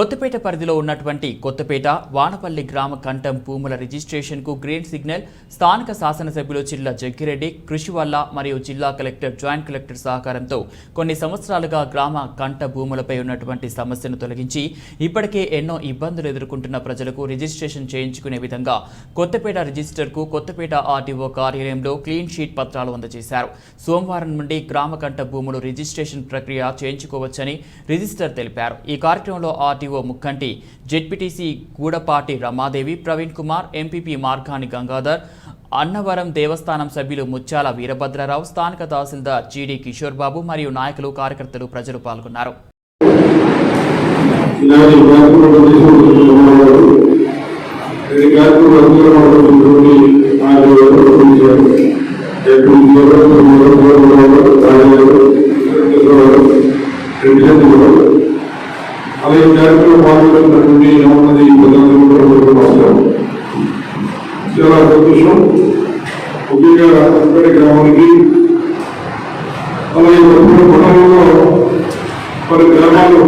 కొత్తపేట పరిధిలో ఉన్నటువంటి కొత్తపేట వానపల్లి గ్రామ కంఠం భూముల రిజిస్ట్రేషన్కు గ్రీన్ సిగ్నల్ స్థానిక శాసనసభ్యులు చిల్ల జగ్గిరెడ్డి కృషి వల్ల మరియు జిల్లా కలెక్టర్ జాయింట్ కలెక్టర్ సహకారంతో కొన్ని సంవత్సరాలుగా గ్రామ కంఠ భూములపై ఉన్నటువంటి సమస్యను తొలగించి ఇప్పటికే ఎన్నో ఇబ్బందులు ఎదుర్కొంటున్న ప్రజలకు రిజిస్ట్రేషన్ చేయించుకునే విధంగా కొత్తపేట రిజిస్టర్కు కొత్తపేట ఆర్టీఓ కార్యాలయంలో క్లీన్ షీట్ పత్రాలు అందజేశారు. సోమవారం నుండి గ్రామ కంఠ భూములు రిజిస్ట్రేషన్ ప్రక్రియ చేయించుకోవచ్చని రిజిస్టర్ తెలిపారు. ఈ కార్యక్రమంలో RTO Mukkanti. ZPTC Gudapati Ramadevi Praveen Kumar MPP Markani Gangadhar Annavaram దేవస్థానం సభ్యులు ముత్యాల వీరభద్రరావు స్థానిక తహసీల్దార్ జీడి కిషోర్ బాబు మరియు నాయకులు కార్యకర్తలు ప్రజలు పాల్గొన్నారు ఇలాంటి కార్యక్రమాలు తీసుకుంటున్నారు ఈ కార్యక్రమం పాల్గొన్నటువంటి ఏమన్నది చాలా సంతోషం. ముఖ్యంగా అక్కడి గ్రామానికి అలాగే ప్రతి మండలంలో పలు గ్రామాలు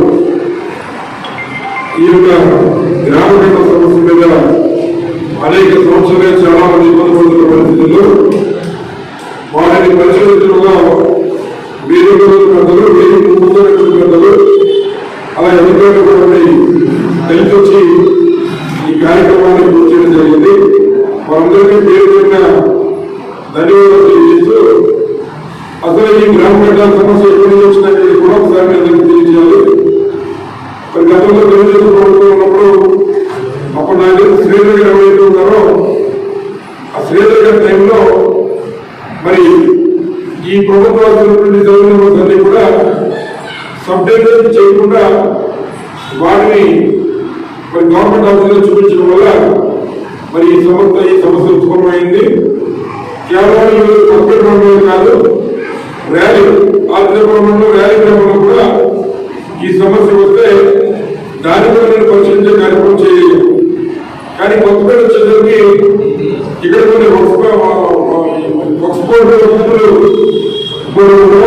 ఈ యొక్క గ్రామీణ సమస్య మీద అనేక సంవత్సరాలుగా చాలా మంది ఇబ్బంది పడుతున్న పరిస్థితుల్లో వాటిని పరిశోధించడంలో మీరు పెద్దలు మీరు ముందు పెద్దలు అలా ఎదుర్కొన్నటువంటి కలిసి వచ్చి ఈ కార్యక్రమాన్ని పూర్తి చేయడం జరిగింది. వారందరికీ పేరు పెట్టిన ధన్యవాదాలు తెలియజేస్తూ అసలు ఈ గ్రామ పెద్ద సమస్య ఎక్కడి నుంచి వచ్చినట్టు కూడా ఒకసారి అందరికీ తెలియజేయాలి. మరి గతంలో తెలుగుదేశం ప్రభుత్వం ఉన్నప్పుడు అప్పుడు నాకు తెలిసి శ్రీధర్ గారు ఎవరైతే ఉన్నారో ఆ శ్రీధర్ గారి టైంలో మరి ఈ ప్రభుత్వాలు చదివిన కూడా సబ్డేట్ చేయకుండా వాటిని మరి గవర్నమెంట్ ఆఫీసులో చూపించడం వల్ల మరి ఈ సమస్య ఈ సమస్య ఉత్పన్నమైంది. కేవలం ఈ మండలం కాదు ర్యాలీ ఆంధ్రప్రదేశ్లో ర్యాలీ గ్రామంలో కూడా ఈ సమస్య వస్తే దాని కూడా నేను పరిశీలించే కార్యక్రమం చేయలేదు. కానీ కొత్తపేట వచ్చేసరికి ఇక్కడ కొన్ని వక్స్ వక్స్ బోర్డు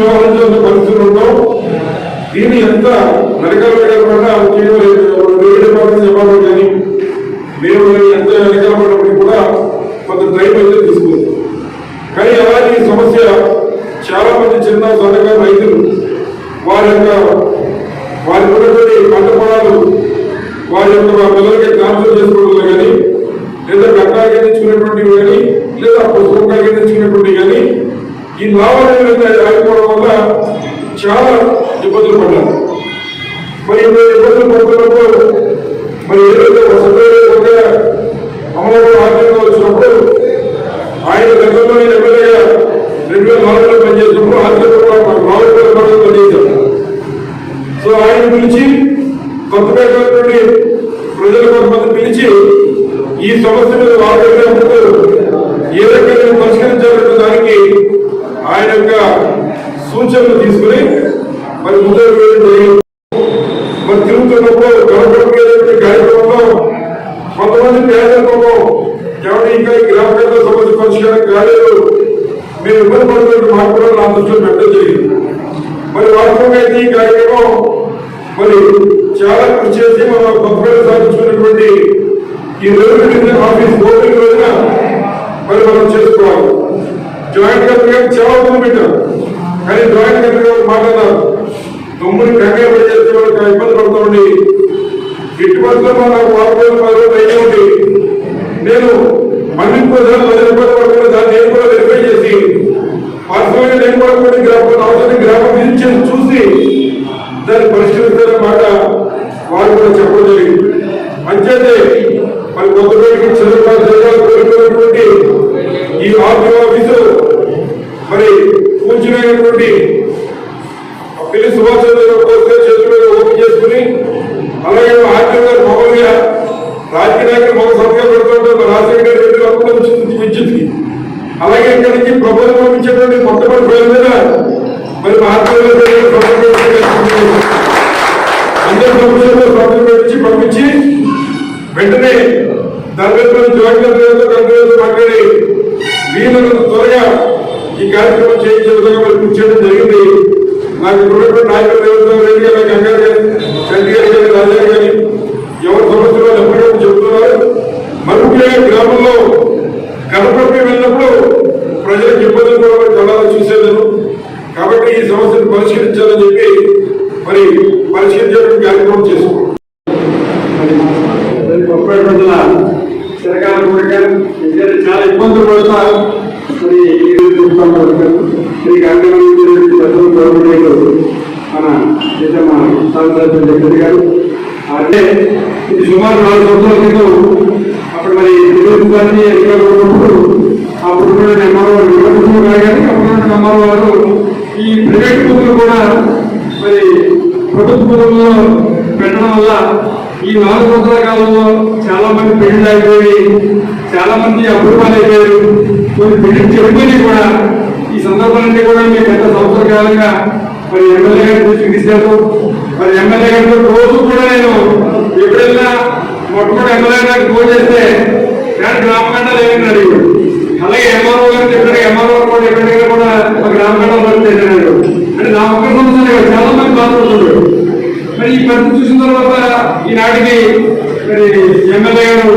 వివాహం తూచి పరిస్థితులు ఉండవు దీన్ని ఎంత వెనకాల వెళ్ళకుండా డిపార్ట్మెంట్ చెప్పాలి కానీ మేము ఎంత వెనకాల పడినప్పటికీ కూడా కొంత టైం అయితే తీసుకుంది కానీ అలాగే ఈ సమస్య చాలా మంది చిన్న సన్నకారు రైతులు వారి యొక్క వారి ఉన్నటువంటి పంట పొలాలు వారి యొక్క పిల్లలకి ట్రాన్స్ఫర్ చేసుకోవడం కానీ లేదా గట్టాలు గెలించుకునేటువంటివి కానీ లేదా పుస్తకాలు గెలించుకునేటువంటివి కానీ ఈ లావాదేవీలు ఆగిపోవడం వల్ల చాలా ఇబ్బందులు పడ్డారు. మరి ఇప్పుడు ఇబ్బందులు పడుతున్నప్పుడు మరి ఏదైతే వసతి అమలు ఆర్థికంగా వచ్చినప్పుడు ఆయన గతంలో నేను ఎమ్మెల్యేగా రెండు వేల నాలుగులో పనిచేసినప్పుడు ఆర్థిక నాలుగు వేల కోట్లు పనిచేశారు. సో ఆయన పిలిచి కొత్తపేట నుండి ప్రజలు కొంతమంది పిలిచి ఈ సమస్య మీద వాడుతున్నప్పుడు సూచనలు తీసుకుని మరి ముందరకు వెళ్ళడం మరి తిరుగుతున్నప్పుడు గడపడిపోయేటువంటి కార్యక్రమంలో కొంతమంది పేదలకు ఎవరి ఇంకా ఈ గ్రామ పేద సమస్య పరిష్కారం కాలేదు మీరు ఇబ్బంది పడుతున్న మాత్రం నా దృష్టిలో పెట్టడం మరి వాస్తవంగా అయితే ఈ కార్యక్రమం మరి చాలా కృషి చేసి మన కొత్తపేట సాధించుకున్నటువంటి ఈ రెవెన్యూ ఆఫీస్ ఓపెనింగ్ రోజున మరి మనం చేసుకోవాలి. జాయింట్ కలెక్టర్ గారు చాలా మంది పెట్టారు కానీ డ్రాయింగ్ కలెక్టర్ మాట్లాడారు తొమ్మిది కంగారు చేసే వాళ్ళకి ఇబ్బంది పడుతుంది ఇటువంటి నాకు వారం పది రోజులు అయ్యేది నేను మళ్ళీ ప్రజలు పది రూపాయలు పడుతున్న దాన్ని నేను కూడా వెరిఫై చేసి వాస్తవంగా నేను కూడా కొన్ని గ్రామం అవసరం గ్రామం నుంచి చూసి దాన్ని పరిష్కరిస్తారన్న మాట వారు కూడా చెప్పడం జరిగింది. అంచేతే మరి కొత్త రోజుకి చంద్రబాబు జిల్లాలో కోరుకున్నటువంటి ఈ ఆర్టీ ఆఫీసు మరి కూర్చునేటువంటి పిల్లి సుభాష్ చంద్ర బోస్ చేతులు మీద ఓపెన్ చేసుకుని అలాగే ఆర్టీఓ గారు మామూలుగా రాజకీయ నాయకులు మొదటి సంతకం పెడుతుంటారు రాజశేఖర రెడ్డి అప్పుడు వచ్చింది విద్యుత్కి అలాగే ఇక్కడి నుంచి ప్రభుత్వం పంపించేటువంటి మొట్టమొదటి పేరు మీద మరి మా అందరి ప్రభుత్వంలో సంతకం పెట్టి పంపించి వెంటనే దాని మీద జాయింట్ కలెక్టర్తో కలెక్టర్తో మాట్లాడి వీళ్ళను త్వరగా ఈ కార్యక్రమం చేయించేందుకు విధంగా కృషి చేయడం జరిగింది. మాకు ఇప్పుడున్నటువంటి నాయకులు రేవంత్ రెడ్డి గారు గంగారు గారు చంద్ర గారు గారు రాజా గారు ఎవరు సమస్యలో వాళ్ళు చెబుతున్నారు. మరుగులే గ్రామంలో కనపడి వెళ్ళినప్పుడు ప్రజలకు ఇబ్బందులు కూడా చాలా చూసేదాను కాబట్టి ఈ సమస్యను పరిష్కరించాలని చెప్పి మరి పరిష్కరించేటువంటి కార్యక్రమం చేసుకున్నాం. ముప్పై రోజుల చిరకాల కోరిక చాలా ఇబ్బందులు పడుతా మరి ఈ రోజు చూస్తాం ఈ గవర్నమెంట్ మన నిజం మన గారు అంటే ఇది సుమారు నాలుగు సంవత్సరాల క్రితం అప్పుడు మరి తెలుగు గారిని ఎన్నికలు ఉన్నప్పుడు అప్పుడు కూడా ఎంఆర్ఓ విమర్శించిన కానీ అప్పుడు ఎంఆర్ఓ వారు ఈ ప్రైవేట్ భూములు కూడా మరి ప్రభుత్వ పెట్టడం వల్ల ఈ నాలుగు సంవత్సరాల కాలంలో చాలా మంది పెళ్ళి అయిపోయి చాలా మంది అభివృద్ధాలు అయిపోయారు కొన్ని పెళ్ళి చెడిపోయి కూడా ఈ సందర్భాలన్నీ కూడా మీ గత సంవత్సర కాలంగా మరి ఎమ్మెల్యే గారు దృష్టికి తీసుకెళ్తూ మరి ఎమ్మెల్యే గారితో రోజు కూడా నేను ఎప్పుడైనా మొట్టమొదటి ఎమ్మెల్యే గారికి ఫోన్ చేస్తే కానీ గ్రామగండాలు ఏమని అడిగాడు అలాగే ఎంఆర్ఓ గారు చెప్పారు. ఎంఆర్ఓ కూడా ఎక్కడికైనా కూడా ఒక గ్రామగండం పడితే అంటే నా ఒక్క సంవత్సరం చాలా మంది బాధపడుతున్నాడు మరి ఈ పరిస్థితి చూసిన తర్వాత ఈనాటికి మరి ఎమ్మెల్యే గారు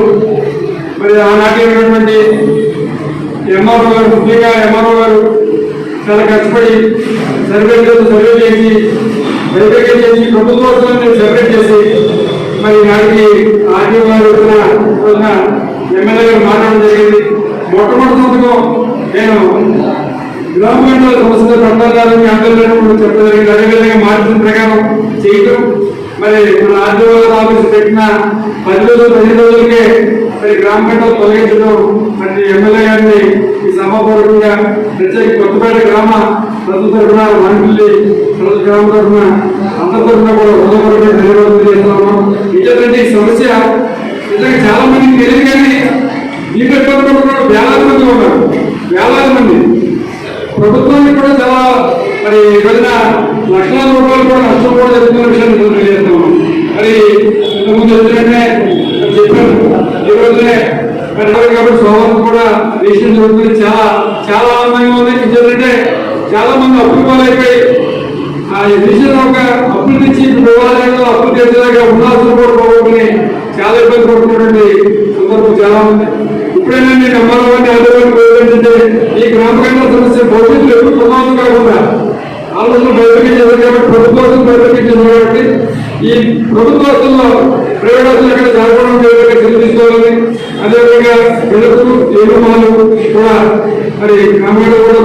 మరి ఆనాటి ఉన్నటువంటి ఎంఆర్ఓ గారు ముఖ్యంగా ఎంఆర్ఓ గారు చాలా కష్టపడి సర్వే చేసి సర్వే చేసి వెరిఫికేషన్ చేసి ప్రభుత్వం సర్వే చేసి మరి నాటికి ఆర్డీఓ గారు రోజున ఎమ్మెల్యే గారు మాట్లాడడం జరిగింది. మొట్టమొదటిగా నేను గ్రామీణ పంచాయతీ పట్టాలని అందరిలో చెప్పడం జరిగింది. అదేవిధంగా మార్చిన ప్రకారం చేయటం మరి మన ఆర్డీఓ ఆఫీస్ పెట్టిన పది రోజులు పదిహేను రోజులకే మరి గ్రామ పంచాయతీ తొలగించడం మరి ఎమ్మెల్యే గారిని ఈ సభాపూర్వకంగా ప్రత్యేక కొత్తపేట గ్రామ ప్రజల తరఫున వంటిల్లి ప్రజల గ్రామ తరఫున అందరి తరఫున కూడా హృదయపూర్వకంగా ధన్యవాదాలు చేస్తున్నాము ఇటువంటి ఈ సమస్య నిజంగా చాలా మందికి తెలియదు కానీ ఈ పెట్టుబడి కూడా వేలాది మంది ఉన్నారు. వేలాది మంది. ప్రభుత్వానికి కూడా చాలా మరి ఈ లక్షలాది రూపాయలు కూడా నష్టం కూడా జరుగుతున్న విషయాన్ని మనం మరి ఇంతకుముందు వచ్చినట్టే మరి కాబట్టి సోమవారం కూడా రిజిస్ట్రేషన్ జరుగుతుంది చాలా చాలా ఆనందంగా ఉంది ఎందుకంటే చాలా మంది అప్పులు పాలైపోయి ఆ రిజిస్ట్రేషన్ ఒక అప్పులు తెచ్చి దేవాలయంలో అప్పులు తెచ్చేలాగా ఉండాల్సిన కూడా పోగొట్టుకుని చాలా ఇబ్బంది పడుతున్నటువంటి సందర్భం చాలా ఉంది. ఇప్పుడైనా నేను అమ్మాలని ఆలోచన ఏంటంటే ఈ గ్రామ సమస్య భవిష్యత్తులో ఎప్పుడు ప్రమాదం కాకుండా ఆలోచన బయటకి చేశారు కాబట్టి ప్రభుత్వం బయటకి చేశారు కాబట్టి ఈ ప్రభుత్వ ఆస్తుల్లో ప్రైవేట్ ఆస్తులు ఎక్కడ జరగడం లేదని అదేవిధంగా వెలుగు ఎరుమాలు కూడా మరి గ్రామాలు కూడా